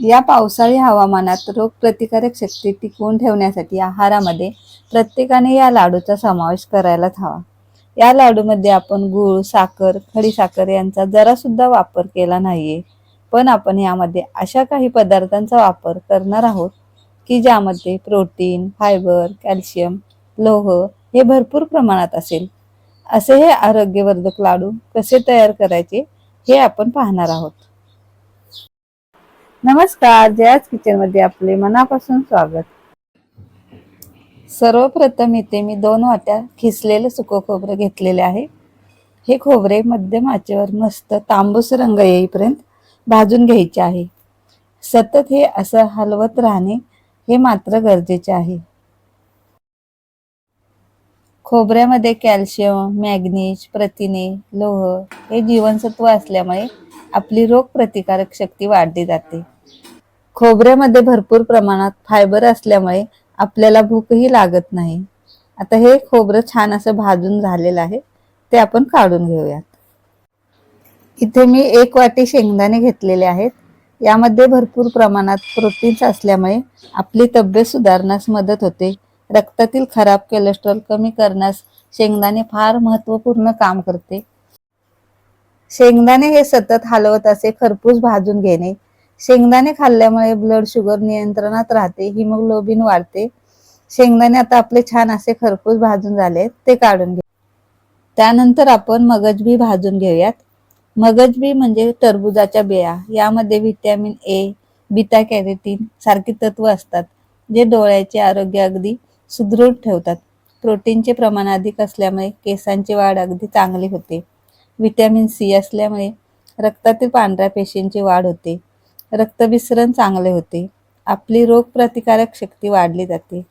या पावसाळी हवामानात रोगप्रतिकारक शक्ती टिकवून ठेवण्यासाठी आहारामध्ये प्रत्येकाने या लाडूचा समावेश करायलाच हवा. या लाडूमध्ये आपण गूळ साखर खडीसाखर यांचा जरासुद्धा वापर केला नाहीये. पण आपण यामध्ये अशा काही पदार्थांचा वापर करणार आहोत की ज्यामध्ये प्रोटीन फायबर कॅल्शियम लोह हे भरपूर प्रमाणात असेल. असे हे आरोग्यवर्धक लाडू कसे तयार करायचे हे आपण पाहणार आहोत. नमस्कार जयाज किचनमध्ये आपले मनापासून स्वागत. सर्वप्रथम इथे मी दोन वाट्या खिसलेलं सुकं खोबरं घेतलेले आहे. हे खोबरे मध्यम आचेवर मस्त तांबूस रंग येईपर्यंत भाजून घ्यायचे आहे. सतत हे असं हलवत राहणे हे मात्र गरजेचे आहे. खोबऱ्यामध्ये कॅल्शियम मॅग्नीज प्रथिने लोह हे जीवनसत्व असल्यामुळे आपली रोग प्रतिकारक शक्ती वाढली जाते. खोबऱ्यामध्ये भरपूर प्रमाणात फायबर असल्यामुळे आपल्याला भूकही लागत नाही. आता हे खोबरं छान असं भाजून झालेलं आहे ते आपण काढून घेऊयात. इथे मी एक वाटी शेंगदाणे घेतलेले आहेत. यामध्ये भरपूर प्रमाणात प्रोटीन्स असल्यामुळे आपली तब्येत सुधारण्यास मदत होते. रक्तातील खराब कोलेस्ट्रॉल कमी करण्यास शेंगदाणे फार महत्त्वपूर्ण काम करते. शेंगदाणे हे सतत हलवत असे खरपूस भाजून घेणे. शेंगदाणे खाल्ल्यामुळे ब्लड शुगर नियंत्रणात राहते हिमोग्लोबिन वाढते. शेंगदाणे आता आपले छान असे खरपूस भाजून झाले ते काढून घे. त्यानंतर आपण मगजबी भाजून घेऊयात. मगजबी म्हणजे टरबुजाच्या बिया यामध्ये व्हिटॅमिन ए बीटा कॅरेटीन सारखी तत्व असतात जे डोळ्याचे आरोग्य अगदी सुदृढ ठेवतात. प्रोटीनचे प्रमाण अधिक असल्यामुळे केसांची वाढ अगदी चांगली होते. व्हिटॅमिन सी असल्यामुळे रक्तातील पांढऱ्या पेशींची वाढ होते. रक्तभिसरण चांगले होते. आपली रोगप्रतिकारक शक्ती वाढली जाते.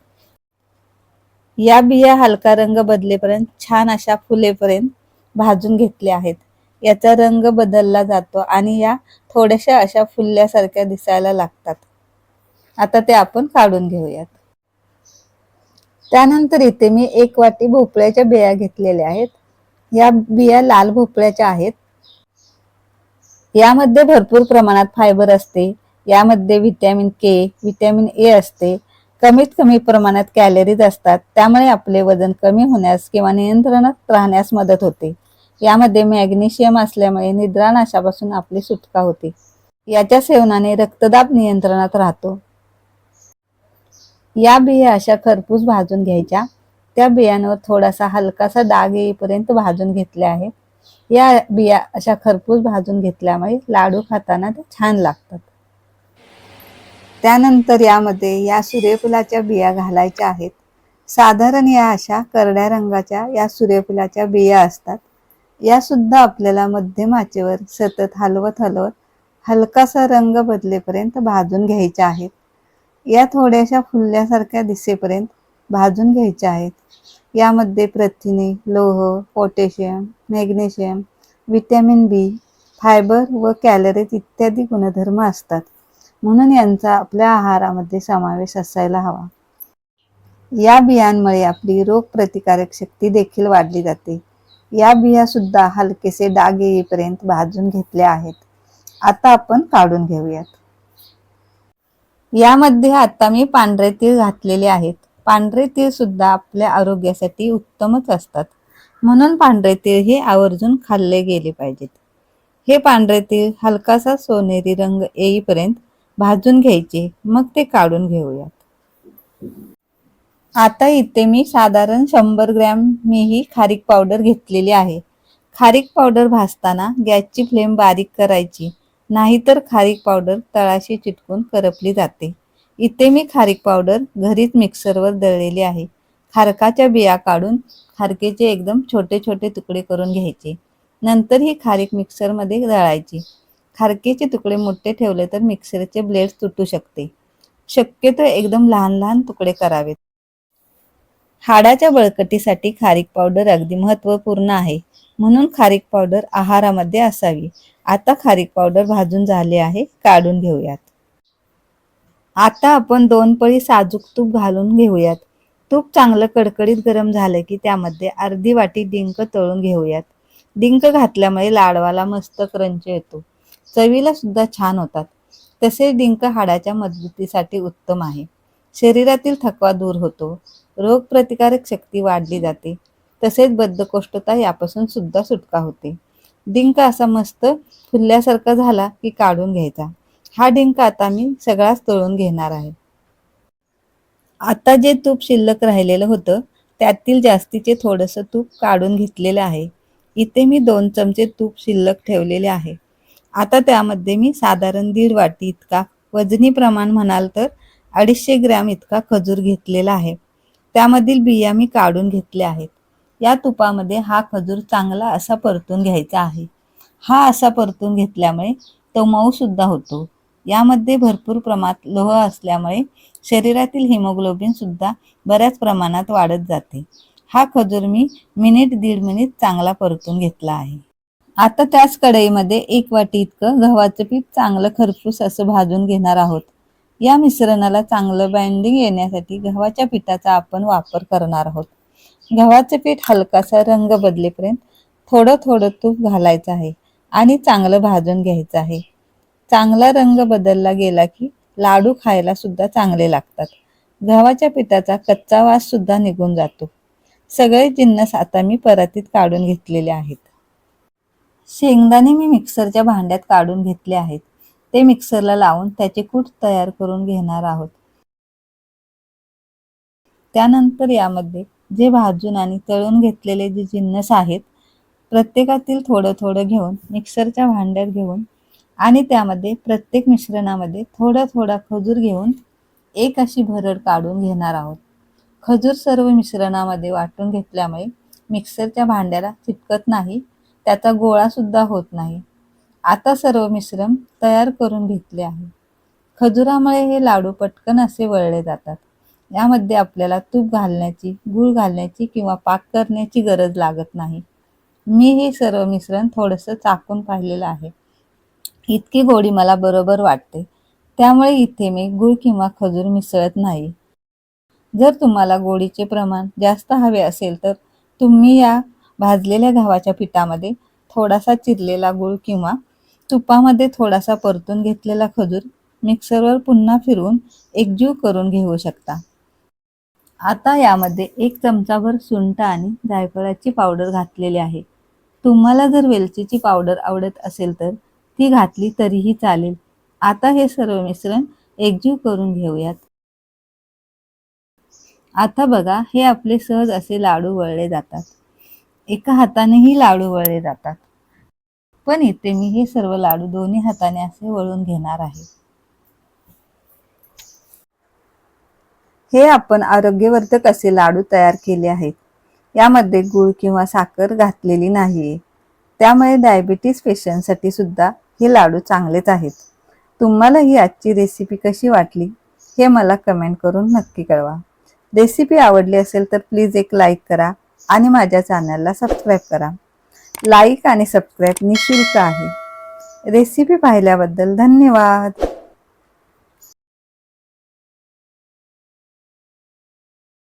या बिया हलका रंग बदलेपर्यंत छान अशा फुलेपर्यंत भाजून घेतल्या आहेत. याचा रंग बदलला जातो आणि या थोड्याशा अशा फुलल्यासारख्या दिसायला लागतात. आता ते आपण काढून घेऊयात. त्यानंतर इथे मी एक वाटी भोपळ्याच्या बिया घेतलेल्या आहेत. या बिया लाल भोपळ्याच्या आहेत. यामध्ये भरपूर प्रमाणात फायबर असते. यामध्ये व्हिटॅमिन के व्हिटॅमिन ए असते. कमीत कमी प्रमाणात कॅलरीज असतात. त्यामुळे आपले वजन कमी होण्यास किंवा नियंत्रणात राहण्यास मदत होते. यामध्ये मॅग्नेशियम असल्यामुळे निद्रानाशापासून आपली सुटका होते. याच्या सेवनाने रक्तदाब नियंत्रणात राहतो. या बिया अशा खरपूस भाजून घ्यायच्या. त्या बियांवर थोडासा हलकासा डाग येईपर्यंत भाजून घेतल्या आहेत या बिया अशा खरपूस भाजून घेतल्यामुळे लाडू खाताना ते छान लागतात. त्यानंतर यामध्ये या सूर्यफुलाच्या बिया घालायच्या आहेत. साधारण या अशा करड्या रंगाच्या या सूर्यफुलाच्या बिया असतात. या सुद्धा आपल्याला मध्यम आचेवर सतत हलवत हलवत हलकासा रंग बदलेपर्यंत भाजून घ्यायच्या आहेत. या थोड्याशा फुलल्यासारख्या दिसेपर्यंत भाजून घ्यायच्या आहेत. यामध्ये प्रथिने लोह potassium magnesium vitamin B fibre व कॅलरीज इत्यादी गुणधर्म असतात. म्हणून यांचा आपल्या आहारामध्ये समावेश असायला हवा. या बियांमुळे आपली रोगप्रतिकारक शक्ती देखील वाढली जाते. या बिया सुद्धा हलकेसे डाग येईपर्यंत भाजून घेतल्या आहेत. आता आपण काढून घेऊयात. यामध्ये आता मी पांढरे तीळ घातलेले आहेत. पांढरे तीळ सुद्धा आपल्या आरोग्यासाठी उत्तमच असतात. म्हणून पांढरे तीळ हे आवर्जून खाल्ले गेले पाहिजेत. हे पांढरे तीळ हलकासा सोनेरी रंग येईपर्यंत भाजून घ्यायचे. मग ते काढून घेऊयात. आता इथे मी साधारण शंभर ग्रॅम मी ही खारीक पावडर घेतलेली आहे. खारीक पावडर भाजताना गॅसची फ्लेम बारीक करायची. नाहीतर खारीक पावडर तळाशी चिटकून करपली जाते. इथे मी खारीक पावडर घरीच मिक्सरवर दळलेली आहे. खारकाच्या बिया काढून खारकेचे एकदम छोटे छोटे तुकडे करून घ्यायचे. नंतर ही खारीक मिक्सरमध्ये दळायची. खारकेचे तुकडे मोठे ठेवले तर मिक्सरचे ब्लेड तुटू शकते. शक्यतो एकदम लहान लहान तुकडे करावेत. हाडाच्या बळकटीसाठी खारीक पावडर अगदी महत्त्वपूर्ण आहे. म्हणून खारीक पावडर आहारामध्ये असावी. आता खारीक पावडर भाजून झाले आहे. काढून घेऊयात. आता आपण दोन पळी साजूक तूप घालून घेऊयात. तूप चांगलं कडकडीत गरम झालं की त्यामध्ये अर्धी वाटी डिंक तळून घेऊयात. डिंक घातल्यामुळे लाडवाला मस्त क्रंच येतो. चवीला सुद्धा छान होतात. तसेच डिंक हाडाच्या मजबूतीसाठी उत्तम आहे. शरीरातील थकवा दूर होतो. रोगप्रतिकारक शक्ती वाढली जाते. तसेच बद्धकोष्ठता यापासून सुद्धा सुटका होते. डिंक असा मस्त फुलल्यासारखा झाला की काढून घ्यायचा. हा डिंक आता मी सगळाच तळून घेणार आहे. आता जे तूप शिल्लक राहिलेलं होतं त्यातील जास्तीचे थोडंसं तूप काढून घेतलेलं आहे. इथे मी दोन चमचे तूप शिल्लक ठेवलेले आहे. आता त्यामध्ये मी साधारण दीड वाटी इतका वजनी प्रमाण म्हणाल तर अडीचशे ग्रॅम इतका खजूर घेतलेला आहे. त्यामधील बिया मी काढून घेतल्या आहेत. या तुपामध्ये हा खजूर चांगला असा परतून घ्यायचा आहे. हा असा परतून घेतल्यामुळे तो मऊ सुद्धा होतो. यामध्ये भरपूर प्रमाणात लोह असल्यामुळे शरीरातील हिमोग्लोबिन सुद्धा बऱ्याच प्रमाणात वाढत जाते. हा खजूर मी मिनिट दीड मिनिट चांगला परतून घेतला आहे. आता त्याच कढईमध्ये एक वाटी इतकं गव्हाचं पीठ चांगलं खरपूस असं भाजून घेणार आहोत. या मिश्रणाला चांगलं बाइंडिंग येण्यासाठी गव्हाच्या पिठाचा आपण वापर करणार आहोत. गव्हाचं पीठ हलकासा रंग बदलेपर्यंत थोडं थोडं तूप घालायचं आहे आणि चांगलं भाजून घ्यायचं आहे. चांगला रंग बदलला गेला की लाडू खायला सुद्धा चांगले लागतात. गव्हाच्या पिठाचा कच्चा वास सुद्धा निघून जातो. सगळे जिन्नस आता मी परातीत काढून घेतलेले आहेत. शेंगदाणे मी मिक्सरच्या भांड्यात काढून घेतले आहेत. ते मिक्सरला लावून त्याचे कूट तयार करून घेणार आहोत. त्यानंतर यामध्ये जे भाजून आणि तळून घेतलेले जे जिन्नस आहेत प्रत्येकातील थोडं थोडं घेऊन मिक्सरच्या भांड्यात घेऊन आणि त्यामध्ये प्रत्येक मिश्रणामध्ये थोडा थोडा खजूर घेऊन एक अशी भरड काढून घेणार आहोत. खजूर सर्व मिश्रणामध्ये वाटून घेतल्यामुळे मिक्सरच्या भांड्याला चिटकत नाही त्याचा गोळा सुद्धा होत नाही. आता सर्व मिश्रण तयार करून घेतले आहे. खजुरामुळे हे लाडू पटकन असे वळले जातात. यामध्ये आपल्याला तूप घालण्याची गूळ घालण्याची किंवा पाक करण्याची गरज लागत नाही. मी हे सर्व मिश्रण थोडंसं चाकून पाहिलेलं आहे. इतकी गोडी मला बरोबर वाटते. त्यामुळे इथे मी गूळ किंवा खजूर मिसळत नाही. जर तुम्हाला गोडीचे प्रमाण जास्त हवे असेल तर तुम्ही या भाजलेल्या गव्हाच्या पिठामध्ये थोडासा चिरलेला गूळ किंवा तुपामध्ये थोडासा परतून घेतलेला खजूर मिक्सरवर पुन्हा फिरवून एकजीव करून घेऊ शकता. आता यामध्ये एक चमचाभर सुंठ आणि जायफळाची पावडर घातलेली आहे. तुम्हाला जर वेलचीची पावडर आवडत असेल तर ती घातली तरीही चालेल. आता हे सर्व मिश्रण एकजीव करून घेऊयात. आता बघा हे आपले सहज असे लाडू वळले जातात. एका हातानेही लाडू वळले जातात. पण इथे मी हे सर्व लाडू दोन्ही हाताने असे वळून घेणार आहे. हे आपण आरोग्यवर्धक असे लाडू तयार केले आहेत. यामध्ये गुळ किंवा साखर घातलेली नाहीये. त्यामुळे डायबिटीस पेशंटसाठी सुद्धा हे लाडू चांगलेच आहेत. तुम्हाला ही आजची रेसिपी कशी वाटली हे मला कमेंट करून नक्की कळवा. रेसिपी आवडली असेल तर प्लीज एक लाईक करा आणि माझ्या चॅनलला सबस्क्राईब करा. लाईक आणि सबस्क्राईब निशुल्क आहे. रेसिपी पाहिल्याबद्दल धन्यवाद.